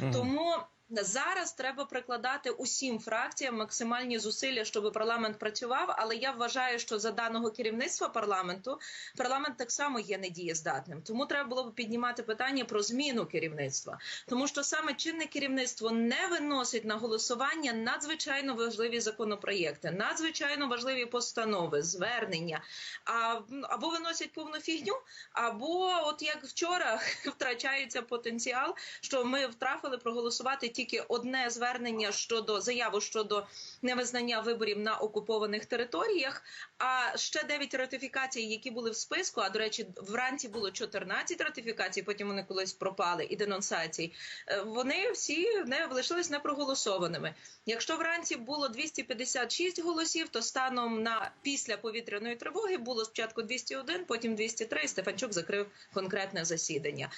Мгм. Тому зараз треба прикладати усім фракціям максимальні зусилля, щоб парламент працював. Але я вважаю, що за даного керівництва парламенту парламент так само є недієздатним. Тому треба було б піднімати питання про зміну керівництва, тому що саме чинне керівництво не виносить на голосування надзвичайно важливі законопроєкти, надзвичайно важливі постанови, звернення. А або виносять повну фігню, або от як вчора втрачається потенціал, що ми втрафили проголосувати тільки одне звернення щодо заяву щодо невизнання виборів на окупованих територіях. А ще 9 ратифікацій, які були в списку. А до речі, вранці було 14 ратифікацій, потім вони колись пропали і денонсацій. е, Вони всі не лишились непроголосованими. Якщо вранці було 256 голосів, то станом на після повітряної тривоги було спочатку 201, потім 203, і Стефанчук закрив конкретне засідання.